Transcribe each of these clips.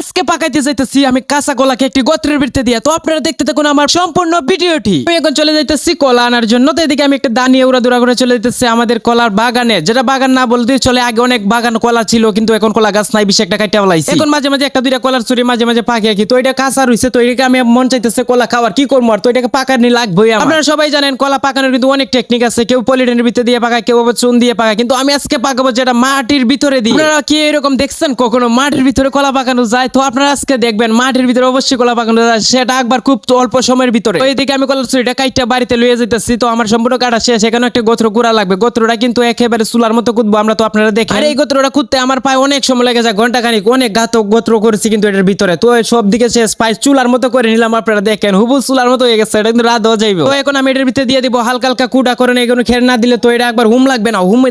আজকে পাকাইতে যাইতেছি আমি কাঁচা কলাকে একটি গোত্রের বৃত্তে দিয়ে। তো আপনারা দেখতে থাকুন আমার সম্পূর্ণ ভিডিওটি। আমি এখন চলে যাইতেছি কলা আনার জন্য। তো এদিকে আমি একটা দানিয়ে উড়া দুরা করে চলে যেতেছি আমাদের কলার বাগানে। যেটা বাগান না বলতে চলে, আগে অনেক বাগান কলা ছিল, কিন্তু এখন কলা গাছ নাই বেশি একটা কাটা বলাইছি এখন মাঝে মাঝে একটা দুইটা কলার চুরি মাঝে মাঝে পাকি আঁকি। তো এটা কাঁচা রইছে, তো এটাকে আমি মন চাইতেছে কলা খাওয়ার, কি করব আর? তো এটাকে পাকানি আমার। আপনারা সবাই জানেন, কলা পাকানোর কিন্তু অনেক টেকনিক আছে। কেউ পলিটেনের ভিতরে দিয়ে পাকায়, কেউ আবার চুন দিয়ে পাকায়। কিন্তু আমি আজকে পাকাবো যেটা মাটির ভিতরে দিই আপনারা কি এরকম দেখছেন? কখনো মাটির ভিতরে কলা পাকানো যায়? তো আপনারা আজকে দেখবেন মাটির ভিতরে অবশ্যই কলা যায় সেটা একবার খুব অল্প সময়ের ভিতরে। এইদিকে আমি কলার চুরিটা কাইটা বাড়িতে লইয়ে যেতেছি তো আমার সম্পূর্ণ কাটা শেষ। এখানে একটা গোত্র গুড়া লাগবে। গোত্রটা কিন্তু একেবারে চুলার মতো কুদবো। আমরা তো আপনারা দেখেন। আর এই গোত্রটা কুদতে আমার পায়ে অনেক সময় লেগে যায়। ঘণ্টা খানিক অনেক ঘাতক গোত্র করেছি কিন্তু এটার ভিতরে। তো সব দিকে শেষ। পাই চুলার মতো করে নিলাম আপনারা দেখেন। হুবুল চুলার মতো হয়ে গেছে। এটা কিন্তু রাত হয়ে যাইবে। তো এখন আমি এটার ভিতরে দিয়ে দিব হালকা হালকা কুটা করে এগুলো খেয়ে না দিলে তো এটা একবার হুম লাগবে না। হুম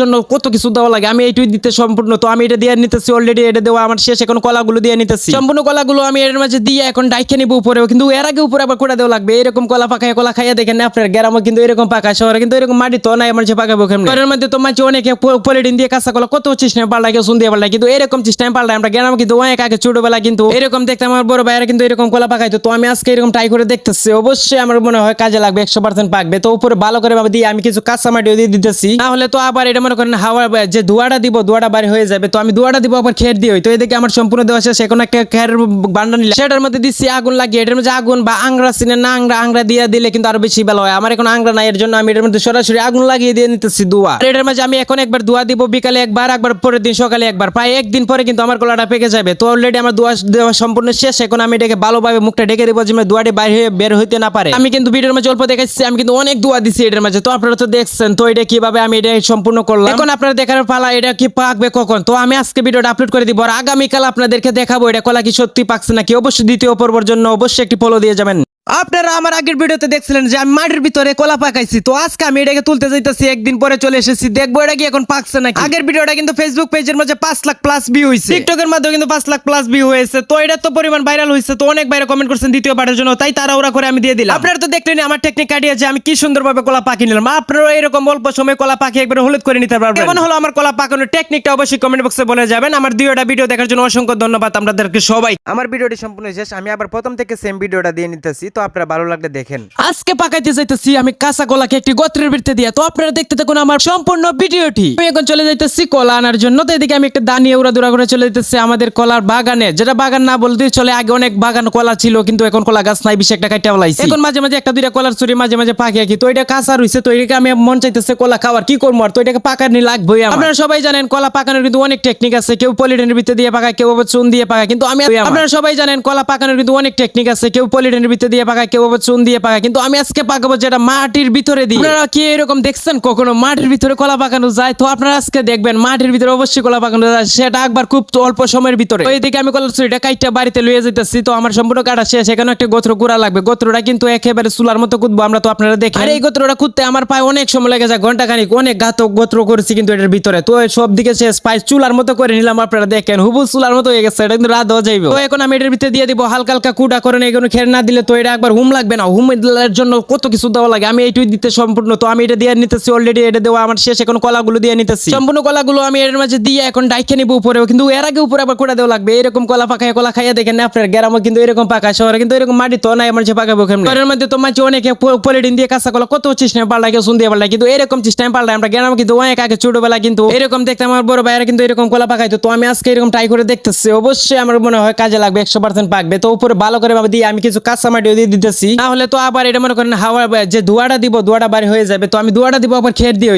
জন্য কত কিছু দেওয়া লাগে। আমি এইটুই দিতে সম্পূর্ণ। তো আমি এটা দিয়ে নিতেছি অলরেডি এটা দেওয়া আমার শেষ। এখন কলাগুলো দিয়ে নিতেছি। সম্পূর্ণ কলাগুলো আমি এর মাঝে দিয়ে এখন ডাইকে নিবো উপরে কিন্তু এর আগে উপরে আবার কুটা দেওয়া লাগবে। এরকম কলা পাকায় কলা খাইয়া দেখেন আপনার গ্রামে কিন্তু এরকম পাকায় শহরে কিন্তু এরকম মাটি তো নাই আমার পাকাবো এর মধ্যে তো মাঝে অনেকে পলিটিন দিয়ে কাঁচা কলা কত চেষ্টা পাল্টায় কেউ শুন দিয়ে পাল্টায় কিন্তু এরকম চেষ্টা পাল্টায় আমরা গ্রামে কিন্তু অনেক আগে ছোটবেলা কিন্তু এরকম দেখতাম আমার বড় ভাইয়েরা কিন্তু এরকম কলা পাকাইতো তো আমি আজকে এরকম ট্রাই করে দেখতেছি। অবশ্যই আমার মনে হয় কাজে লাগবে একশো পার্সেন্ট পাকবে। তো উপরে ভালো করে ভাবে দিয়ে আমি কিছু কাঁচা মাটিও দিয়ে দিতেছি। তাহলে তো আবার এটা মনে করেন হাওয়া যে ধোয়াটা দিব ধোয়াটা বাড়ি হয়ে যাবে তো আমি ধোয়াটা দিব আবার খের দিয়ে তো এদিকে আমার সম্পূর্ণ দেওয়া শেষ এখন একটা খের বান্ডা নিলাম সেটার মধ্যে দিচ্ছি আগুন লাগিয়ে, এটার মধ্যে আগুন বা আংরা সিনে না আংরা আংরা দিয়ে দিলে কিন্তু আরও বেশি ভালো হয়। আমার এখন আংরা নাই, এর জন্য আমি এটার মধ্যে সরাসরি আগুন লাগিয়ে দিয়ে নিতেছি দোয়া। এটার মাঝে আমি এখন একবার দোয়া দিব, বিকালে একবার একবার পরের দিন সকালে একবার। প্রায় একদিন পরে কিন্তু আমার কলাটা পেকে যাবে। তো অলরেডি আমার দোয়া দেওয়া সম্পূর্ণ শেষ। এখন আমি এটাকে ভালোভাবে মুখটা ঢেকে দেবো যে দোয়াটি বাইরে হয়ে বের হইতে না পারে। আমি কিন্তু ভিডিওর মাঝে অল্প দেখাচ্ছি আমি কিন্তু অনেক দোয়া দিছি এটার মাঝে। তো আপনারা তো দেখছেন, তো এটা কীভাবে আমি এটা সম্পূর্ণ করলাম? এখন আপনারা দেখার পালা, এটা কি পাকবে কখন? তো আমি আজকে ভিডিওটা আপলোড করে দিব। আর আগামীকাল আপনাদেরকে দেখাবো, এটা কলা কি সত্যি পাকছে নাকি? অবশ্যই দ্বিতীয় পর্বর জন্য অবশ্যই একটি ফলো দিয়ে যাবেন। আপনারা আমার আগের ভিডিওতে দেখছিলেন যে আমি মাটির ভিতরে কলা পাকাইছি। তো আজকে আমি এটাকে তুলতে যাইতেছি, একদিন পরে চলে এসেছি। দেখব এটা কি এখন পাকছে নাকি? আগের ভিডিওটা কিন্তু ফেসবুক পেজের মধ্যে পাঁচ লাখ প্লাস ভিউ হয়েছে টিকটকের মাধ্যমে কিন্তু পাঁচ লাখ প্লাস ভিউ হয়েছে। তো এটা তো পরিমাণ ভাইরাল হয়েছে তো অনেক বাইরে কমেন্ট করছেন দ্বিতীয় পার্টের জন্য। তাই তারা ওরা করে আমি দিয়ে দিলাম। আপনারা তো দেখলেন আমার টেকনিক কাটিয়েছে আমি কি সুন্দরভাবে কলা পাকি নিলাম। আপনারা এরকম অল্প সময় কলা পাকি একবার হলুদ করে নিতে পারবেন। কেমন হলো আমার কলা পাকানোর টেকনিকটা অবশ্যই কমেন্ট বক্সে বলে যাবেন। আমার দুইটা ভিডিও দেখার জন্য অসংখ্য ধন্যবাদ আপনাদেরকে সবাই। আমার ভিডিওটি সম্পূর্ণ শেষ। আমি আবার প্রথম থেকে সেম ভিডিওটা দিয়ে নিতেছি। তো আপনারা ভালো লাগলে দেখেন। আজকে পাকাইতে যাইতেছি আমি কাঁচা কলাকে একটি গোত্রের বৃত্তে দিয়ে। তো আপনারা দেখতে থাকুন আমার সম্পূর্ণ ভিডিওটি। আমি এখন চলে যাইতেছি কলা আনার জন্য। তো এদিকে আমি একটা দানিয়ে উড়া দুরা করে চলে যেতেছি আমাদের কলার বাগানে। যেটা বাগান না বলতে চলে আগে অনেক বাগান কলা ছিল কিন্তু এখন কলা গাছ নাই বেশি একটা কাটা বলাইছি এখন মাঝে মাঝে একটা দুইটা কলার চুরি মাঝে মাঝে পাকি আঁকি। তো এটা কাঁচা রইছে তো এটাকে আমি মন চাইতেছে কলা খাওয়ার। কি করব আর? তো এটাকে পাকানি আমার। আপনারা সবাই জানেন কলা পাকানোর কিন্তু অনেক টেকনিক আছে। কেউ পলিটেনের ভিতরে দিয়ে পাকায় কেউ চুন দিয়ে পাকায়। কিন্তু আমি আপনারা সবাই জানেন কলা পাকানোর কিন্তু অনেক টেকনিক আছে। কেউ পলিটেনের ভিতরে দিয়ে পাকায় কেউ আবার চুন দিয়ে পাকায়। কিন্তু আমি আজকে পাকাবো যেটা মাটির ভিতরে দিই আপনারা কি এরকম দেখছেন? কখনো মাটির ভিতরে কলা পাকানো যায়? তো আপনারা আজকে দেখবেন মাটির ভিতরে অবশ্যই কলা পাকানো যায়। সেটা একবার খুব অল্প সময়ের ভিতরে। তো এইদিকে আমি কলার চুরিটা কাইটা বাড়িতে লইয়ে যেতেছি তো আমার সম্পূর্ণ কাটা শেষ। এখানে একটা গোত্র গুড়া লাগবে। গোত্রটা কিন্তু একেবারে চুলার মতো কুদবো আমরা তো আপনারা দেখি আর এই গোত্রটা কুদতে আমার পায়ে অনেক সময় লেগে যায়। ঘণ্টা খানিক অনেক ঘাতক গোত্র করেছি কিন্তু এটার ভিতরে। তো সব দিকে শেষ। পাই চুলার মতো করে নিলাম আপনারা দেখেন। হুবুল চুলার মতো হয়ে গেছে। এটা কিন্তু রাত হয়ে যাইবে। তো এখন আমি এটার ভিতরে দিয়ে দিব। হালকা হালকা কুটা করে এগুলো খেয়ে না দিলে তো এটা একবার হুম লাগবে না। হুম এর জন্য কত কিছু দেওয়া লাগে। আমি এইটুই দিতে সম্পূর্ণ। তো আমি এটা দিয়ে নিতেছি অলরেডি এটা দেওয়া আমার শেষ। এখন কলাগুলো দিয়ে নিতেছি। সম্পূর্ণ কলাগুলো আমি এর মাঝে দিয়ে এখন ডাইকে নিবো উপরে কিন্তু এর আগে উপরে আবার কুটা দেওয়া লাগবে। এরকম কলা পাকায় কলা খাইয়া দেখেন, আপনার গ্রামে কিন্তু এরকম পাকায় শহরে কিন্তু এরকম মাটি তো নাই, আমার যে পাকাবো এর মধ্যে তো মাঝে অনেকে পলিটিন দিয়ে কাঁচা কলা কত চেষ্টা পাল্টায়, কেউ শুন দিয়ে পাল্টায়। কিন্তু এরকম চেষ্টা পাল্টায় আমরা গ্রামে কিন্তু অনেক আগে ছোটবেলা কিন্তু এরকম দেখতে আমার বড় ভাইয়েরা কিন্তু এরকম কলা পাকাইতো তো আমি আজকে এরকম ট্রাই করে দেখতেছি। অবশ্যই আমার মনে হয় কাজে লাগবে, একশো পার্সেন্ট পাকবে। তো উপরে ভালো করে ভাবে দিয়ে আমি কিছু কাঁচা মাটিও দিয়ে দিতেছি। না হলে তো আবার এটা মনে করেন হাওয়া, যে দিব বাড়ি হয়ে যাবে। তো আমি দিব, আবার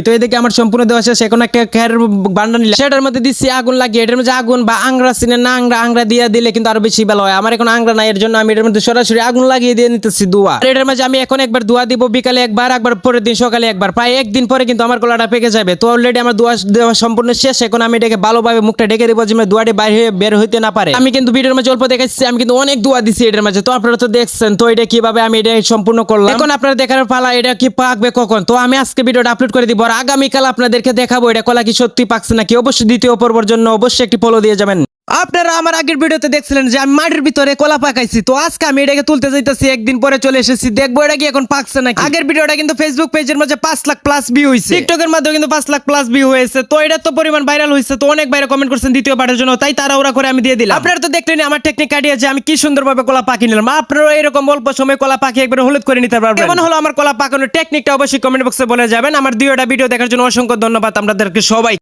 তো এদিকে আমার সম্পূর্ণ দেওয়া শেষ। এখন একটা খের বান্ডা সেটার মধ্যে দিচ্ছি আগুন লাগিয়ে। এটার মধ্যে আগুন বা আংরা না, আংরা আংরা দিয়ে দিলে কিন্তু আরও বেশি ভালো হয়। আমার এখন আংরা নাই, এর জন্য আমি এটার মধ্যে সরাসরি আগুন লাগিয়ে দিয়ে নিতেছি এটার মাঝে আমি এখন একবার দোয়া দিব, বিকালে একবার একবার পরের দিন সকালে একবার। প্রায় একদিন পরে কিন্তু আমার কলাটা পেকে যাবে। তো অলরেডি আমার দোয়া দেওয়া সম্পূর্ণ শেষ। এখন আমি এটাকে ভালোভাবে মুখটা ঢেকে দেবো যে দোয়াটি বাইরে বের হইতে না পারে। আমি কিন্তু ভিডিওর মাঝে অল্প দেখাচ্ছি আমি কিন্তু অনেক দোয়া দিছি এটার মাঝে। তো আপনারা তো দেখছেন, তো এটা কীভাবে আমি এটা সম্পূর্ণ করলাম? এখন আপনারা দেখার পালা, এটা কি পাকবে কখন? তো আমি আজকে ভিডিওটা আপলোড করে দিব। আর আগামীকাল আপনাদেরকে দেখাবো এটা কলা কি সত্যি পাকছে নাকি। অবশ্যই দ্বিতীয় পর্বর জন্য অবশ্যই একটি ফলো দিয়ে যাবেন। আপনারা আমার আগের ভিডিওতে দেখছিলেন যে আমি মাটির ভিতরে কলা পাকাইছি। তো আজকে আমি এটাকে তুলতে যাইতেছি একদিন পরে চলে এসেছি। দেখব এটা কি এখন পাকছে নাকি? আগের ভিডিওটা কিন্তু ফেসবুক পেজের মধ্যে পাঁচ লাখ প্লাস ভিউ হয়েছে টিকটকের মাধ্যমে কিন্তু পাঁচ লাখ প্লাস ভিউ হয়েছে। তো এটা তো পরিমাণ ভাইরাল হয়েছে তো অনেক বাইরে কমেন্ট করছেন দ্বিতীয় পার্টের জন্য। তাই তারা ওরা করে আমি দিয়ে দিলাম। আপনারা তো দেখলেন আমার টেকনিক কাটিয়ে যে আমি কি সুন্দরভাবে কলা পাকি নিলাম। আপনারা এরকম অল্প সময় কলা পাকি একবার হলুদ করে নিতে পারবেন। কেমন হলো আমার কলা পাকানোর টেকনিকটা অবশ্যই কমেন্ট বক্সে বলে যাবেন। আমার দুইটা ভিডিও দেখার জন্য অসংখ্য ধন্যবাদ আপনাদেরকে সবাই